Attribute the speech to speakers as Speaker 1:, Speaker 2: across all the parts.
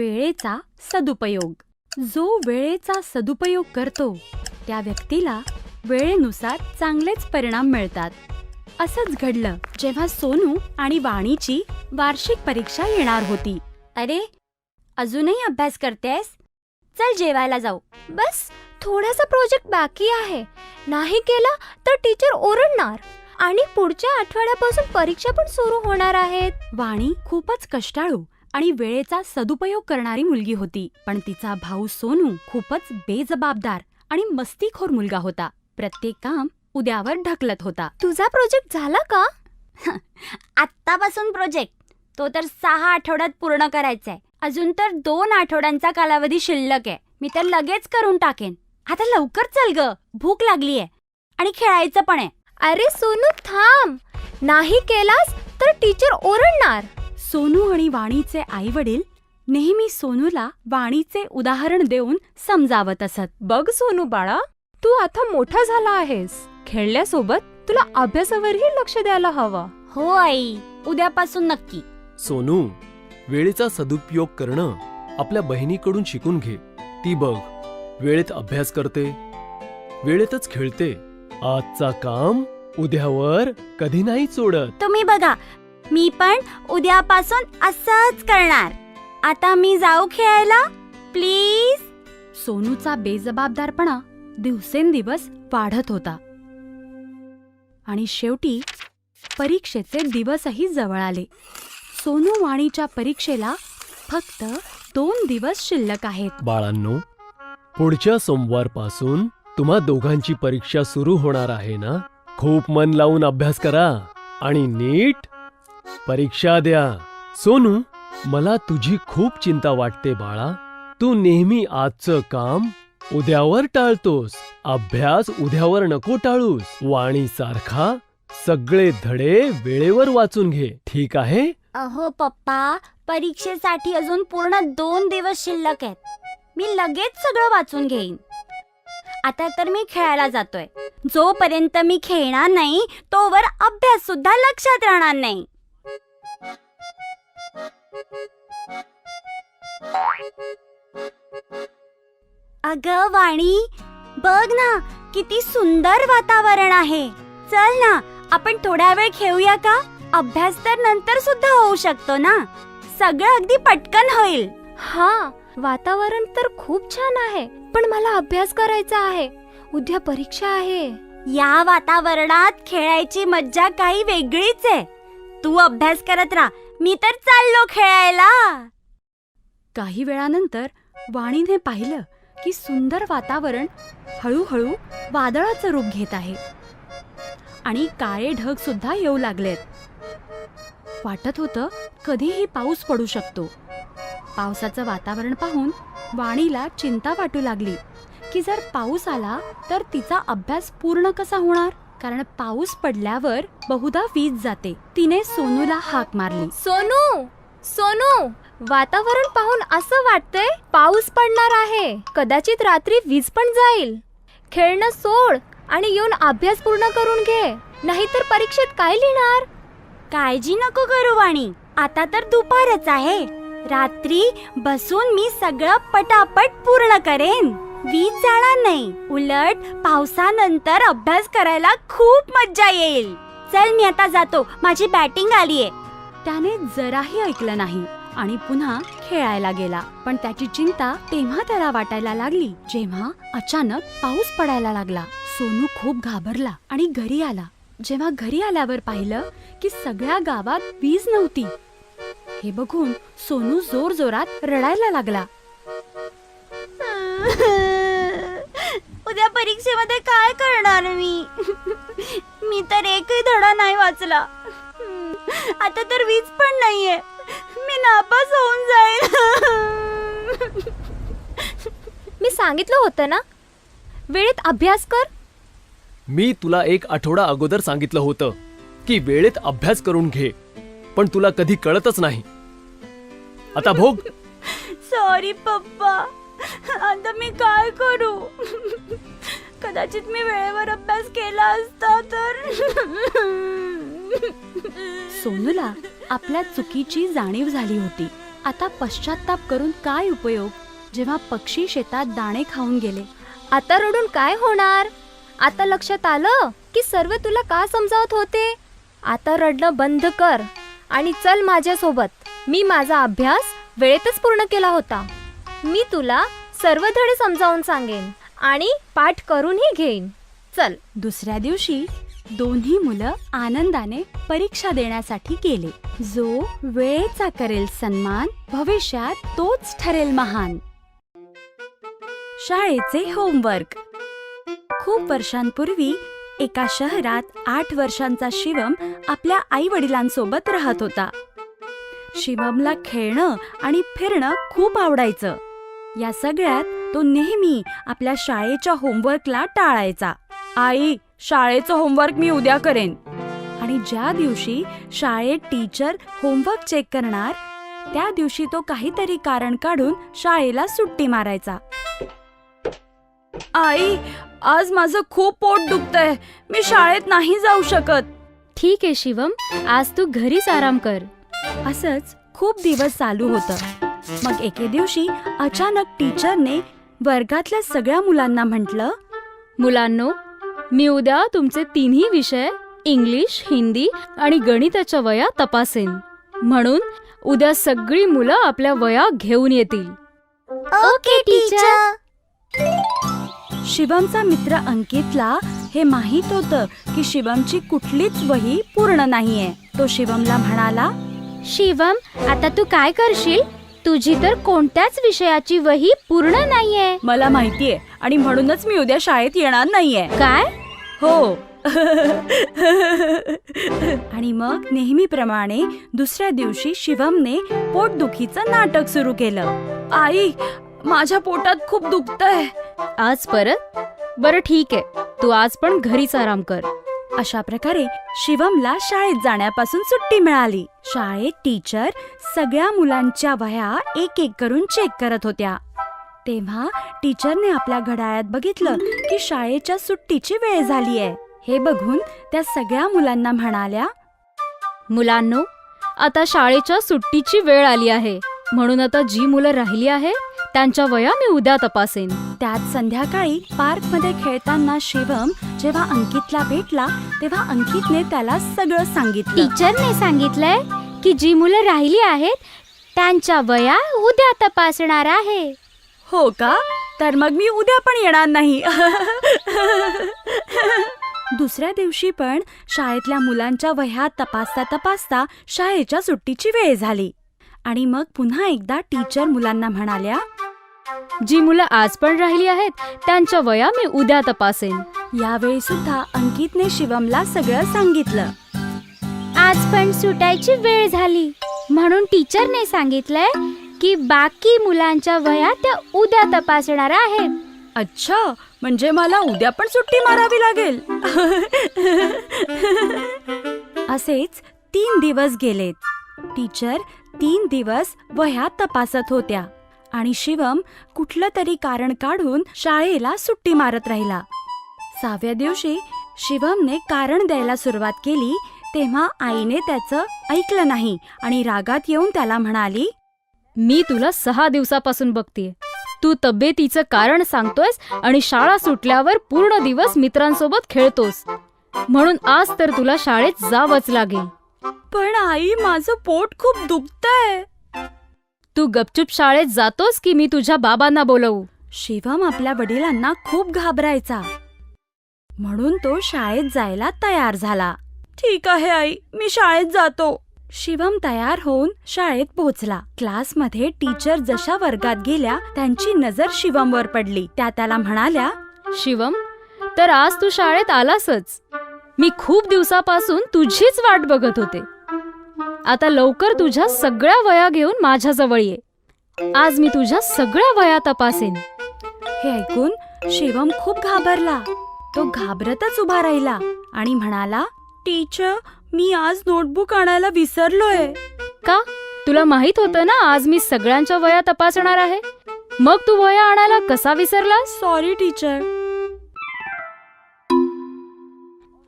Speaker 1: वेळेचा सदुपयोग. जो वेळेचा सदुपयोग करतो त्या व्यक्तीला वेळेनुसार चांगलेच परिणाम मिळतात. असंच घडलं जेव्हा सोनू आणि वाणीची वार्षिक परीक्षा येणार होती. अरे अजूनही अभ्यास करतेस चल जेवायला जाऊ.
Speaker 2: बस थोडासा प्रोजेक्ट बाकी आहे. नाही केला तर टीचर ओरडणार. आणि पुढच्या आठवड्यापासून परीक्षा पण सुरू होणार आहेत.
Speaker 1: वाणी खूपच कष्टाळू आणि वेळेचा सदुपयोग करणारी मुलगी होती. पण तिचा भाऊ सोनू खूपच बेजबाबदार आणि मस्तीखोर मुलगा होता. प्रत्येक काम उद्यावर ढकलत होता.
Speaker 2: तुझा प्रोजेक्ट झाला का?
Speaker 1: आत्तापासून प्रोजेक्ट तो तर सहा आठवड्यात पूर्ण करायचा आहे अजून तर दोन आठवड्यांचा कालावधी शिल्लक आहे. मी तर लगेच करून टाकेन. आता लवकर चल ग. भूक लागलीये. आणि खेळायचं पण आहे.
Speaker 2: अरे सोनू थांब. नाही केलास तर टीचर ओरडणार.
Speaker 1: सोनू आणि वाणीचे आई वडील नेहमी सोनूला वाणीचे उदाहरण देऊन समजावत असत.
Speaker 2: बघ सोनू बाळा तू आता मोठा झाला आहेस. खेळल्यासोबत तुला अभ्यासावरही लक्ष द्यायला हवं.
Speaker 1: हो आई उद्यापासून नक्की.
Speaker 3: सोनू वेळेचा सदुपयोग करणं आपल्या बहिणीकडून शिकून घे. ती बघ वेळेत अभ्यास करते वेळेतच खेळते. आजचा काम उद्यावर कधी नाही सोडत.
Speaker 1: तुम्ही बघा मी पण उद्यापासून असंच करणार. आता मी जाऊ खेळायला. प्लीज. सोनूचा बेजबाबदारपणा दिवसेंदिवस वाढत होता. आणि शेवटी परीक्षेचे दिवसही जवळ आले. सोनू वाणीच्या परीक्षेला फक्त दोन दिवस शिल्लक आहेत.
Speaker 3: बाळांनो पुढच्या सोमवारपासून तुम्हा दोघांची परीक्षा सुरू होणार आहे ना? खूप मन लावून अभ्यास करा आणि नीट परीक्षा द्या. सोनू मला तुझी खूप चिंता वाटते बाळा. तू नेहमी आजचं काम उद्यावर टाळतोस. अभ्यास उद्यावर नको टाळूस. वाणीसारखा सगळे धडे वेळेवर वाचून घे. ठीक आहे?
Speaker 1: अहो पप्पा परीक्षेसाठी अजून पूर्ण दोन दिवस शिल्लक आहेत. मी लगेच सगळं वाचून घेईन. आता तर मी खेळायला जातोय. जोपर्यंत मी खेळणार नाही तोवर अभ्यास सुद्धा लक्षात राहणार नाही. अगं वाणी बघ ना किती सुंदर वातावरण आहे. चल ना आपण थोडा वेळ खेळूया का? अभ्यास तर नंतर सुद्धा होऊ शकतो ना? सगळं अगदी पटकन होईल.
Speaker 2: हा वातावरण तर खूप छान आहे पण मला अभ्यास करायचा आहे. उद्या परीक्षा आहे.
Speaker 1: या वातावरणात खेळायची मज्जा काही वेगळीच आहे. तू अभ्यास करत राहा मी तर चाललो खेळायला. काही वेळानंतर वाणीने पाहिलं की सुंदर वातावरण हळूहळू वादळाचं रूप घेत आहे. आणि काळे ढग सुद्धा येऊ लागलेत. वाटत होतं कधीही पाऊस पडू शकतो. पावसाचं वातावरण पाहून वाणीला चिंता वाटू लागली की जर पाऊस आला तर तिचा अभ्यास पूर्ण कसा होणार? कारण पाऊस पडल्यावर बहुधा वीज जाते. तिने सोनूला हाक मारली.
Speaker 2: सोनू! सोनू! वातावरण पाहून असं वाटतंय पाऊस पडणार आहे. कदाचित रात्री वीज पण जाईल. खेळणं सोड आणि येऊन अभ्यास पूर्ण करून घे. नाहीतर परीक्षेत काय लिहिणार?
Speaker 1: काळजी नको करू वाणी. आता तर दुपारच आहे. रात्री बसून मी सगळं पटापट पूर्ण करेन. वीज जाणार नाही. उलट पावसानंतर अभ्यास करायला खूप मज्जा येईल. चल मी आता जातो. माझी बॅटिंग आलीये. त्याने जराही ऐकलं नाही आणि पुन्हा खेळायला गेला. पण त्याची चिंता तेव्हा त्याला वाटायला लागली जेव्हा अचानक पाऊस पडायला लागला. सोनू खूप घाबरला आणि घरी आला. जेव्हा घरी आल्यावर पाहिलं की सगळ्या गावात वीज नव्हती. हे बघून सोनू जोर जोरात रडायला लागला. उद्या परीक्षेमध्ये काय करणार मी? मी तर एकही धडा नाही वाचला. आता तर वीज पण नाहीये. मी नापास होऊन जाईल.
Speaker 2: मी सांगितलं होतं ना? वेळेत अभ्यास कर.
Speaker 3: मी तुला एक आठवडा अगोदर सांगितलं होतं की वेळेत अभ्यास करून घे पण तुला कधी कळतच नाही. आता भोग.
Speaker 1: सॉरी पप्पा. आता मी काय करू? कदाचित मी वेळेवर अभ्यास केला असता तर. सोनूला आपल्या चुकीची जाणीव झाली होती. आता पश्चाताप करून काय उपयोग? जेव्हा पक्षी शेतात दाणे खाऊन गेले.
Speaker 2: आता रडून काय होणार? आता लक्षात आलं की सर्व तुला का समजावत होते? आता रडणं बंद कर. आणि चल माझ्यासोबत. मी माझा अभ्यास वेळेतच पूर्ण केला होता. मी तुला सर्व धडे समजावून सांगेन आणि पाठ करूनही घेईन. चल.
Speaker 1: दुसऱ्या दिवशी दोन्ही मुलं आनंदाने परीक्षा देण्यासाठी गेले. जो वेळेचा करेल सन्मान भविष्यात तोच ठरेल महान. शाळेचे होमवर्क. खूप वर्षांपूर्वी एका शहरात आठ वर्षांचा शिवम आपल्या आई वडिलांसोबत राहत होता. शिवमला खेळणं आणि फिरणं खूप आवडायचं. या सगळ्यात तो नेहमी आपल्या शाळेच्या होमवर्कला टाळायचा. आई शाळेचं होमवर्क मी उद्या करेन. आणि ज्या दिवशी शाळेत टीचर होमवर्क चेक करणार त्या दिवशी तो काहीतरी कारण काढून शाळेला सुट्टी मारायचा. आई आज माझं खूप पोट दुखतंय. मी शाळेत नाही जाऊ शकत.
Speaker 2: ठीक आहे शिवम आज तू घरीच आराम कर.
Speaker 1: असंच खूप दिवस चालू होतं. मग एके दिवशी अचानक टीचरने वर्गातल्या सगळ्या मुलांना म्हटलं
Speaker 2: मुलांनो मी उद्या तुमचे तिन्ही विषय इंग्लिश हिंदी आणि गणिताच्या वया तपासेन. म्हणून उद्या सगळी मुलं आपल्या वया घेऊन येतील.
Speaker 1: Okay teacher. शिवमचा मित्र अंकितला हे माहीत होतं की शिवमची कुठलीच वही पूर्ण नाहीये. तो शिवमला म्हणाला
Speaker 2: शिवम आता तू काय करशील? तुझी तर कोणत्याच विषयाची वही पूर्ण नाहीये.
Speaker 1: मला माहितीये आणि म्हणूनच मी उद्या शाळेत येणार नाहीये.
Speaker 2: काय?
Speaker 1: हो. आणि मग नेहमीप्रमाणे दुसऱ्या दिवशी शिवमने पोटदुखीचं नाटक सुरू केलं. आई माझ्या पोटात खूप दुखतंय.
Speaker 2: आज परत? बरं ठीक आहे. तू आज पण घरीच आराम कर.
Speaker 1: अशा प्रकारे शिवमला शाळेत जाण्यापासून सुट्टी मिळाली. शाळेत टीचर सगळ्या मुलांच्या वह्या एक एक करून चेक करत होत्या. तेव्हा टीचरने आपल्या घड्याळात बघितलं की शाळेच्या सुट्टीची वेळ झाली आहे हे बघून त्या सगळ्या मुलांना म्हणाल्या
Speaker 2: मुलांनो आता शाळेच्या सुट्टीची वेळ आली आहे. म्हणून आता जी मुलं राहिली आहे त्यांच्या वया मी उद्या तपासेन.
Speaker 1: त्यात संध्याकाळी पार्कमध्ये खेळताना शिवम जेव्हा अंकितला भेटला तेव्हा अंकितने त्याला सगळं सांगितलं.
Speaker 2: टीचरने सांगितलंय की जी मुलं राहिली आहेत त्यांच्या वया उद्या तपासणार आहे.
Speaker 1: हो का? तर मग मी उद्या पण येणार नाही. दुसऱ्या दिवशी पण शाळेतल्या मुलांच्या वह्या तपासता तपासता शाळेच्या सुट्टीची वेळ झाली. आणि मग पुन्हा एकदा टीचर मुलांना म्हणाल्या
Speaker 2: जी मुलं आज पण राहिली आहेत त्यांच्या वया मी उद्या तपासेन.
Speaker 1: यावेळी सुद्धा अंकितने शिवमला सगळं सांगितलं.
Speaker 2: आज पण सुटायची वेळ झाली. म्हणून टीचरने सांगितलंय की बाकी मुलांच्या वया त्या उद्या तपासणार आहेत
Speaker 1: अच्छा म्हणजे मला उद्या पण सुट्टी मारावी लागेल. असेच तीन दिवस गेलेत. टीचर तीन दिवस वह्या तपासत होत्या. आणि शिवम कुठलं तरी कारण काढून शाळेला सुट्टी मारत राहिला. सहाव्या दिवशी शिवमने कारण द्यायला सुरुवात केली तेव्हा आईने त्याचं ऐकलं नाही आणि रागात येऊन त्याला म्हणाली
Speaker 2: मी तुला सहा दिवसापासून बघतीये. तू तब्येतीचं कारण सांगतोयस आणि शाळा सुटल्यावर पूर्ण दिवस मित्रांसोबत खेळतोस. म्हणून आज तर तुला शाळेत जावंच लागेल.
Speaker 1: पण आई माझं पोट खूप दुखतंय.
Speaker 2: तू गपचूप शाळेत जातोस की मी तुझ्या बाबांना बोलवू?
Speaker 1: शिवम आपल्या वडिलांना खूप घाबरायचा. म्हणून तो शाळेत जायला तयार झाला. ठीक आहे आई. मी शाळेत जातो. शिवम तयार होऊन शाळेत पोहोचला. क्लासमध्ये टीचर जशा वर्गात गेल्या त्यांची नजर शिवमवर पडली. त्या त्याला म्हणाल्या
Speaker 2: शिवम तर आज तू शाळेत आलासच. मी खूप दिवसापासून तुझीच वाट बघत होते. आता लवकर तुझ्या सगळ्या वया घेऊन माझ्याजवळ ये. आज मी तुझ्या सगळ्या वया तपासेन.
Speaker 1: हे ऐकून शिवम खूप घाबरला. तो घाबरतच उभा राहिला आणि म्हणाला टीचर मी आज नोटबुक आणायला विसरलोय.
Speaker 2: का? तुला माहीत होतं ना आज मी सगळ्यांच्या वया तपासणार आहे? मग तू वया आणायला कसा विसरलास?
Speaker 1: सॉरी टीचर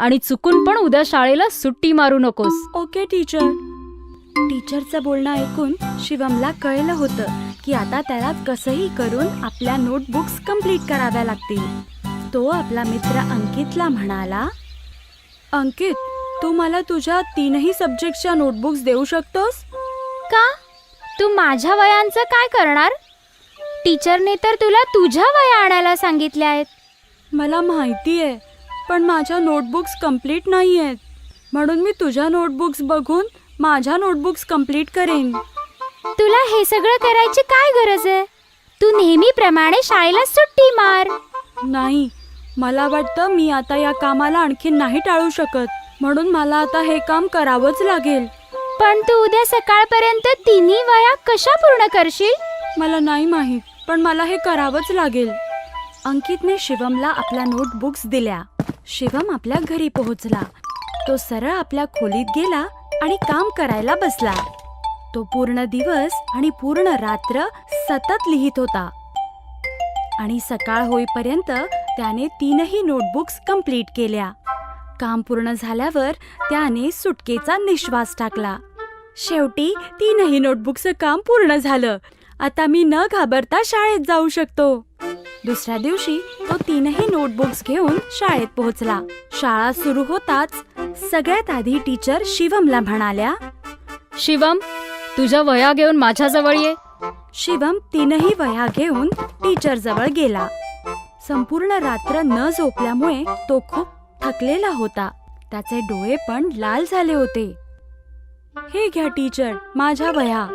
Speaker 2: आणि चुकून पण उद्या शाळेला सुट्टी मारू नकोस.
Speaker 1: ओके टीचर टीचरचं बोलणं ऐकून शिवमला कळलं होतं की आता त्याला कसंही करून आपल्या नोटबुक्स कंप्लीट कराव्या लागतील. तो आपला मित्र अंकितला म्हणाला अंकित तू मला तुझ्या तीनही सब्जेक्टच्या नोटबुक्स देऊ शकतोस?
Speaker 2: का? तू माझ्या वयांचं काय करणार? टीचरने तर तुला तुझ्या वया आणायला सांगितल्या आहेत.
Speaker 1: मला माहिती आहे पण माझ्या नोटबुक्स कंप्लीट नाही आहेत. म्हणून मी तुझ्या नोटबुक्स बघून माझ्या नोटबुक्स कंप्लीट करेन.
Speaker 2: तुला हे सगळं करायची काय गरज आहे? तू नेहमीप्रमाणे शाळेला सुट्टी मार.
Speaker 1: नाही. मला वाटतं मी आता या कामाला आणखी नाही टाळू शकत. म्हणून मला आता हे काम करावंच लागेल.
Speaker 2: पण तू उद्या सकाळपर्यंत तिन्ही वया कशा पूर्ण करशील?
Speaker 1: मला नाही माहीत पण मला हे करावंच लागेल. अंकितने शिवमला आपल्या नोटबुक्स दिल्या. शिवम आपल्या घरी पोहोचला. तो सरळ आपल्या खोलीत गेला आणि काम करायला बसला. तो पूर्ण दिवस आणि पूर्ण रात्र सतत लिहित होता. आणि सकाळ होईपर्यंत त्याने तीनही नोटबुक्स कंप्लीट केल्या. काम पूर्ण झाल्यावर त्याने सुटकेचा निश्वास टाकला. शेवटी तीनही नोटबुकचं काम पूर्ण झालं. आता मी न घाबरता शाळेत जाऊ शकतो. दुसऱ्या दिवशी तो तीनही नोटबुक्स घेऊन शाळेत पोहोचला. शाळा सुरू होताच सगळ्यात आधी टीचर शिवमला म्हणाल्या
Speaker 2: शिवम तुझ्या वया घेऊन माझ्याजवळ ये.
Speaker 1: शिवम तीनही वह्या घेऊन टीचर जवळ गेला. संपूर्ण रात्र न झोपल्यामुळे तो खूप थकलेला होता. त्याचे डोळे पण लाल झाले होते. हे घ्या टीचर माझ्या वह्या.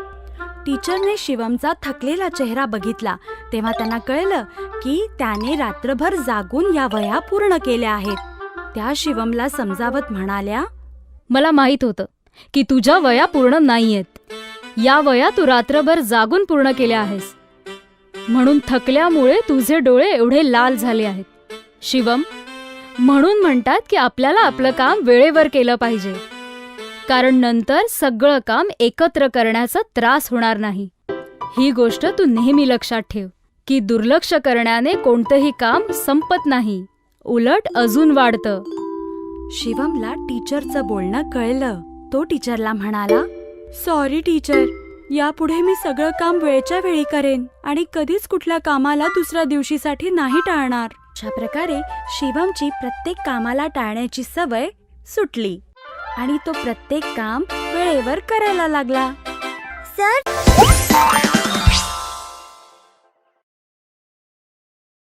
Speaker 1: टीचरने शिवमचा थकलेला चेहरा बघितला तेव्हा त्यांना कळलं की त्याने रात्रभर जागून या वया पूर्ण केल्या आहेत. त्या शिवमला समजावत म्हणाल्या
Speaker 2: मला माहीत होतं की तुझ्या वया पूर्ण नाहीयेत. या वया तू रात्रभर जागून पूर्ण केल्या आहेस. म्हणून थकल्यामुळे तुझे डोळे एवढे लाल झाले आहेत. शिवम म्हणून म्हणतात की आपल्याला आपलं काम वेळेवर केलं पाहिजे. कारण नंतर सगळं काम एकत्र करण्याचा त्रास होणार नाही. ही गोष्ट तू नेहमी लक्षात ठेव की दुर्लक्ष करण्याने कोणतंही काम संपत नाही. उलट अजून वाढतं.
Speaker 1: शिवमला टीचरचं बोलणं कळलं. तो टीचरला म्हणाला सॉरी टीचर यापुढे मी सगळं काम वेळच्या वेळी करेन आणि कधीच कुठल्या कामाला दुसऱ्या दिवशीसाठी नाही टाळणार. अशा प्रकारे शिवमची प्रत्येक कामाला टाळण्याची सवय सुटली. आणि तो प्रत्येक काम वेळेवर करायला लागला. सर